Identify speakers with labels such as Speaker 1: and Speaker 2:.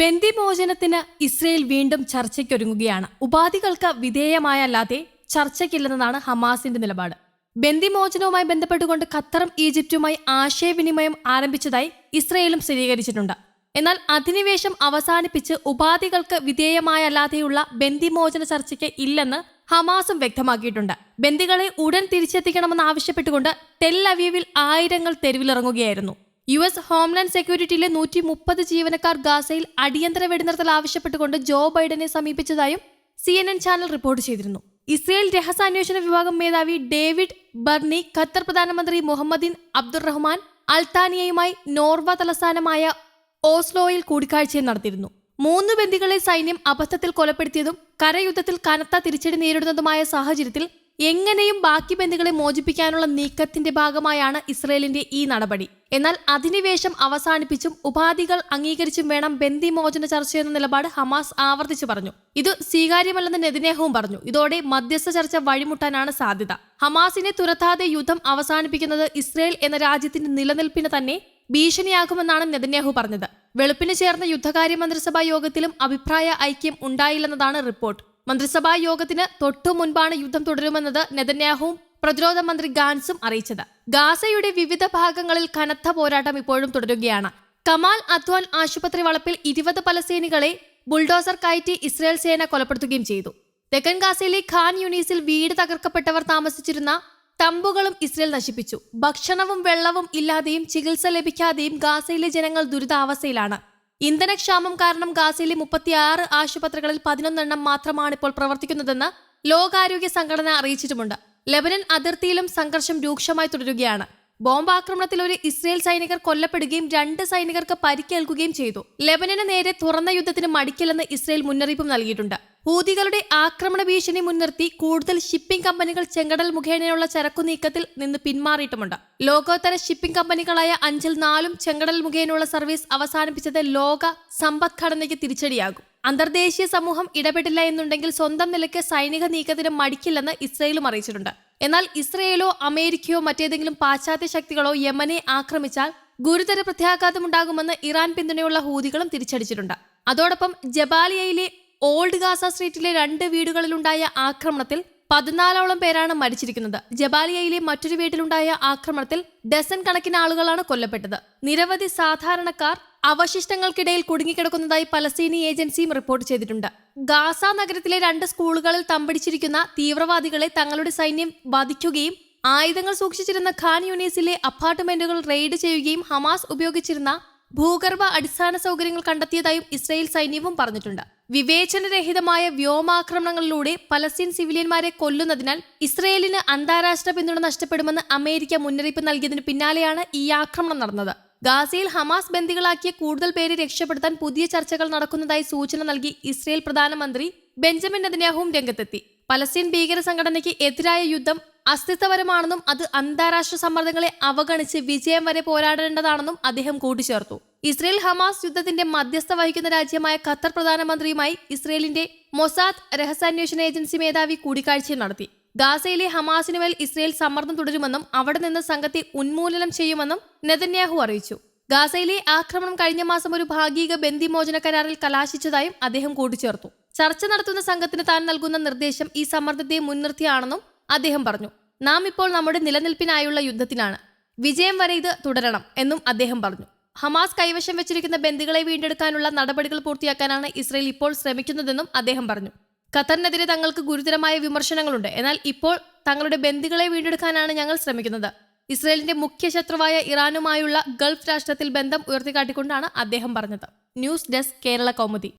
Speaker 1: ബന്ദിമോചനത്തിന് Israel വീണ്ടും ചർച്ചയ്ക്കൊരുങ്ങുകയാണ്. ഉപാധികൾക്ക് വിധേയമായല്ലാതെ ചർച്ചയ്ക്കില്ലെന്നതാണ് ഹമാസിന്റെ നിലപാട്. ബന്ദിമോചനവുമായി ബന്ധപ്പെട്ടുകൊണ്ട് ഖത്തറും ഈജിപ്തുമായി ആശയവിനിമയം ആരംഭിച്ചതായി ഇസ്രയേലും സ്ഥിരീകരിച്ചിട്ടുണ്ട്. എന്നാൽ അധിനിവേശം അവസാനിപ്പിച്ച് ഉപാധികൾക്ക് വിധേയമായല്ലാതെയുള്ള ബന്ദിമോചന ചർച്ചയ്ക്ക് ഇല്ലെന്ന് ഹമാസും വ്യക്തമാക്കിയിട്ടുണ്ട്. ബന്ദികളെ ഉടൻ തിരിച്ചെത്തിക്കണമെന്ന് ആവശ്യപ്പെട്ടുകൊണ്ട് ടെൽ അവീവിൽ ആയിരങ്ങൾ തെരുവിലിറങ്ങുകയായിരുന്നു. യു എസ് ഹോംലാൻഡ് സെക്യൂരിറ്റിയിലെ നൂറ്റി മുപ്പത് ജീവനക്കാർ ഗാസയിൽ അടിയന്തര വെടിനിർത്തൽ ആവശ്യപ്പെട്ടുകൊണ്ട് ജോ ബൈഡനെ സമീപിച്ചതായും C N N channel report ചെയ്തിരുന്നു. ഇസ്രയേൽ രഹസ്യാന്വേഷണ വിഭാഗം മേധാവി ഡേവിഡ് ബർണി ഖത്തർ പ്രധാനമന്ത്രി മുഹമ്മദിൻ അബ്ദുറഹ്മാൻ അൽത്താനിയയുമായി നോർവ തലസ്ഥാനമായ ഓസ്ലോയിൽ കൂടിക്കാഴ്ചയും നടത്തിയിരുന്നു. മൂന്ന് ബന്ദികളെ സൈന്യം അബദ്ധത്തിൽ കൊലപ്പെടുത്തിയതും കരയുദ്ധത്തിൽ കനത്ത തിരിച്ചടി നേരിടുന്നതുമായ സാഹചര്യത്തിൽ എങ്ങനെയും ബാക്കി ബന്ധുക്കളെ മോചിപ്പിക്കാനുള്ള നീക്കത്തിന്റെ ഭാഗമായാണ് ഇസ്രയേലിന്റെ ഈ നടപടി. എന്നാൽ അധിനിവേശം അവസാനിപ്പിച്ചും ഉപാധികൾ അംഗീകരിച്ചും വേണം ബന്ദി മോചന ചർച്ചയെന്ന നിലപാട് ഹമാസ് ആവർത്തിച്ചു പറഞ്ഞു. ഇത് സ്വീകാര്യമല്ലെന്ന് നെതിനേഹവും പറഞ്ഞു. ഇതോടെ മധ്യസ്ഥ ചർച്ച വഴിമുട്ടാനാണ് സാധ്യത. ഹമാസിനെ തുരത്താതെ യുദ്ധം അവസാനിപ്പിക്കുന്നത് ഇസ്രയേൽ എന്ന രാജ്യത്തിന്റെ നിലനിൽപ്പിന് തന്നെ ഭീഷണിയാകുമെന്നാണ് നെതന്യാഹു പറഞ്ഞത്. വെളുപ്പിന് ചേർന്ന യുദ്ധകാര്യ മന്ത്രിസഭാ യോഗത്തിലും അഭിപ്രായ ഐക്യം ഉണ്ടായില്ലെന്നതാണ് റിപ്പോർട്ട്. മന്ത്രിസഭാ യോഗത്തിന് തൊട്ടു മുൻപാണ് യുദ്ധം തുടരുമെന്നത് നെതന്യാഹുവും പ്രതിരോധ മന്ത്രി ഗാൻസും അറിയിച്ചത്. ഗാസയുടെ വിവിധ ഭാഗങ്ങളിൽ കനത്ത പോരാട്ടം ഇപ്പോഴും തുടരുകയാണ്. കമാൽ അധ്വാൻ ആശുപത്രി വളപ്പിൽ ഇരുപത് പലസ്തീനികളെ ബുൾഡോസർ കയറ്റി ഇസ്രയേൽ സേന കൊലപ്പെടുത്തുകയും ചെയ്തു. തെക്കൻ ഗാസയിലെ ഖാൻ യൂണീസിൽ വീട് തകർക്കപ്പെട്ടവർ താമസിച്ചിരുന്ന തമ്പുകളും ഇസ്രയേൽ നശിപ്പിച്ചു. ഭക്ഷണവും വെള്ളവും ഇല്ലാതെയും ചികിത്സ ലഭിക്കാതെയും ഗാസയിലെ ജനങ്ങൾ ദുരിതാവസ്ഥയിലാണ്. ഇന്ധനക്ഷാമം കാരണം ഗാസയിലെ മുപ്പത്തിയാറ് ആശുപത്രികളിൽ പതിനൊന്നെണ്ണം മാത്രമാണ് ഇപ്പോൾ പ്രവർത്തിക്കുന്നതെന്ന് ലോകാരോഗ്യ സംഘടന അറിയിച്ചിട്ടുമുണ്ട്. ലെബനൻ അതിർത്തിയിലും സംഘർഷം രൂക്ഷമായി തുടരുകയാണ്. ബോംബാക്രമണത്തിൽ ഒരു ഇസ്രയേൽ സൈനികർ കൊല്ലപ്പെടുകയും രണ്ട് സൈനികർക്ക് പരിക്കേൽക്കുകയും ചെയ്തു. ലെബനന് നേരെ തുറന്ന യുദ്ധത്തിന് മടിക്കില്ലെന്ന് ഇസ്രയേൽ മുന്നറിയിപ്പും നൽകിയിട്ടുണ്ട്. ഹൂതികളുടെ ആക്രമണ ഭീഷണി മുൻനിർത്തി കൂടുതൽ ഷിപ്പിംഗ് കമ്പനികൾ ചെങ്കടൽ മുഖേനയുള്ള ചരക്കു നീക്കത്തിൽ നിന്ന് പിന്മാറിയിട്ടുമുണ്ട്. ലോകോത്തര ഷിപ്പിംഗ് കമ്പനികളായ അഞ്ചിൽ നാലും ചെങ്കടൽ മുഖേനയുള്ള സർവീസ് അവസാനിപ്പിച്ചത് ലോക സമ്പദ്ഘടനയ്ക്ക് തിരിച്ചടിയാകും. അന്തർദേശീയ സമൂഹം ഇടപെട്ടില്ല എന്നുണ്ടെങ്കിൽ സ്വന്തം നിലയ്ക്ക് സൈനിക നീക്കത്തിന് മടിക്കില്ലെന്ന് ഇസ്രയേലും അറിയിച്ചിട്ടുണ്ട്. എന്നാൽ ഇസ്രയേലോ അമേരിക്കയോ മറ്റേതെങ്കിലും പാശ്ചാത്യ ശക്തികളോ യമനെ ആക്രമിച്ചാൽ ഗുരുതര പ്രത്യാഘാതമുണ്ടാകുമെന്ന് ഇറാൻ പിന്തുണയുള്ള ഹൂതികളും തിരിച്ചടിച്ചിട്ടുണ്ട്. അതോടൊപ്പം ജബാലിയയിലെ ഓൾഡ് ഗാസ സ്ട്രീറ്റിലെ രണ്ട് വീടുകളിലുണ്ടായ ആക്രമണത്തിൽ പതിനാലോളം പേരാണ് മരിച്ചിരിക്കുന്നത്. ജബാലിയയിലെ മറ്റൊരു വീട്ടിലുണ്ടായ ആക്രമണത്തിൽ ഡസൻ കണക്കിന് ആളുകളാണ് കൊല്ലപ്പെട്ടത്. നിരവധി സാധാരണക്കാർ അവശിഷ്ടങ്ങൾക്കിടയിൽ കുടുങ്ങിക്കിടക്കുന്നതായി പലസ്തീനി ഏജൻസിയും റിപ്പോർട്ട് ചെയ്തിട്ടുണ്ട്. ഗാസ നഗരത്തിലെ രണ്ട് സ്കൂളുകളിൽ തമ്പടിച്ചിരിക്കുന്ന തീവ്രവാദികളെ തങ്ങളുടെ സൈന്യം വധിക്കുകയും ആയുധങ്ങൾ സൂക്ഷിച്ചിരുന്ന ഖാൻ യൂണീസിലെ അപ്പാർട്ട്മെന്റുകൾ റെയ്ഡ് ചെയ്യുകയും ഹമാസ് ഉപയോഗിച്ചിരുന്ന ഭൂഗർഭ അടിസ്ഥാന സൗകര്യങ്ങൾ കണ്ടെത്തിയതായും ഇസ്രയേൽ സൈന്യവും പറഞ്ഞിട്ടുണ്ട്. വിവേചനരഹിതമായ വ്യോമാക്രമണങ്ങളിലൂടെ പലസ്തീൻ സിവിലിയന്മാരെ കൊല്ലുന്നതിനാൽ ഇസ്രയേലിന് അന്താരാഷ്ട്ര പിന്തുണ നഷ്ടപ്പെടുമെന്ന് അമേരിക്ക മുന്നറിയിപ്പ് നൽകിയതിന് പിന്നാലെയാണ് ഈ ആക്രമണം നടന്നത്. ഗാസയിൽ ഹമാസ് ബന്ദികളാക്കിയ കൂടുതൽ പേരെ രക്ഷപ്പെടുത്താൻ പുതിയ ചർച്ചകൾ നടക്കുന്നതായി സൂചന നൽകി ഇസ്രയേൽ പ്രധാനമന്ത്രി ബെഞ്ചമിൻ നെതന്യാഹുവും രംഗത്തെത്തി. പലസ്തീൻ ഭീകര സംഘടനയ്ക്ക് എതിരായ യുദ്ധം അസ്തിത്വപരമാണെന്നും അത് അന്താരാഷ്ട്ര സമ്മർദ്ദങ്ങളെ അവഗണിച്ച് വിജയം വരെ പോരാടേണ്ടതാണെന്നും അദ്ദേഹം കൂട്ടിച്ചേർത്തു. ഇസ്രയേൽ ഹമാസ് യുദ്ധത്തിന്റെ മധ്യസ്ഥ വഹിക്കുന്ന രാജ്യമായ ഖത്തർ പ്രധാനമന്ത്രിയുമായി ഇസ്രയേലിന്റെ മൊസാദ് രഹസ്യാന്വേഷണ ഏജൻസി മേധാവി കൂടിക്കാഴ്ച നടത്തി. ഗാസയിലെ ഹമാസിനു മേൽ ഇസ്രയേൽ സമ്മർദ്ദം തുടരുമെന്നും അവിടെ നിന്ന് സംഘത്തെ ഉന്മൂലനം ചെയ്യുമെന്നും നെതന്യാഹു അറിയിച്ചു. ഗാസയിലെ ആക്രമണം കഴിഞ്ഞ മാസം ഒരു ഭാഗിക ബന്ദിമോചന കരാറിൽ കലാശിച്ചതായും അദ്ദേഹം കൂട്ടിച്ചേർത്തു. ചർച്ച നടത്തുന്ന സംഘത്തിന് താൻ നൽകുന്ന നിർദ്ദേശം ഈ സമ്മർദ്ദത്തെ മുൻനിർത്തിയാണെന്നും അദ്ദേഹം പറഞ്ഞു നാം ഇപ്പോൾ നമ്മുടെ നിലനിൽപ്പിനായുള്ള യുദ്ധത്തിലാണ് വിജയം വരെ ഇത് തുടരണം എന്നും അദ്ദേഹം പറഞ്ഞു. ഹമാസ് കൈവശം വെച്ചിരിക്കുന്ന ബന്ദികളെ വീണ്ടെടുക്കാനുള്ള നടപടികൾ പൂർത്തിയാക്കാനാണ് ഇസ്രയേൽ ഇപ്പോൾ ശ്രമിക്കുന്നതെന്നും അദ്ദേഹം പറഞ്ഞു. ഖത്തറിനെതിരെ തങ്ങൾക്ക് ഗുരുതരമായ വിമർശനങ്ങളുണ്ട്. എന്നാൽ ഇപ്പോൾ തങ്ങളുടെ ബന്ദികളെ വീണ്ടെടുക്കാനാണ് ഞങ്ങൾ ശ്രമിക്കുന്നത്. ഇസ്രയേലിന്റെ മുഖ്യ ശത്രുവായ ഇറാനുമായുള്ള ഗൾഫ് രാഷ്ട്രത്തിൽ ബന്ധം ഉയർത്തിക്കാട്ടിക്കൊണ്ടാണ് അദ്ദേഹം പറഞ്ഞത്. News desk Kerala Kaumudi.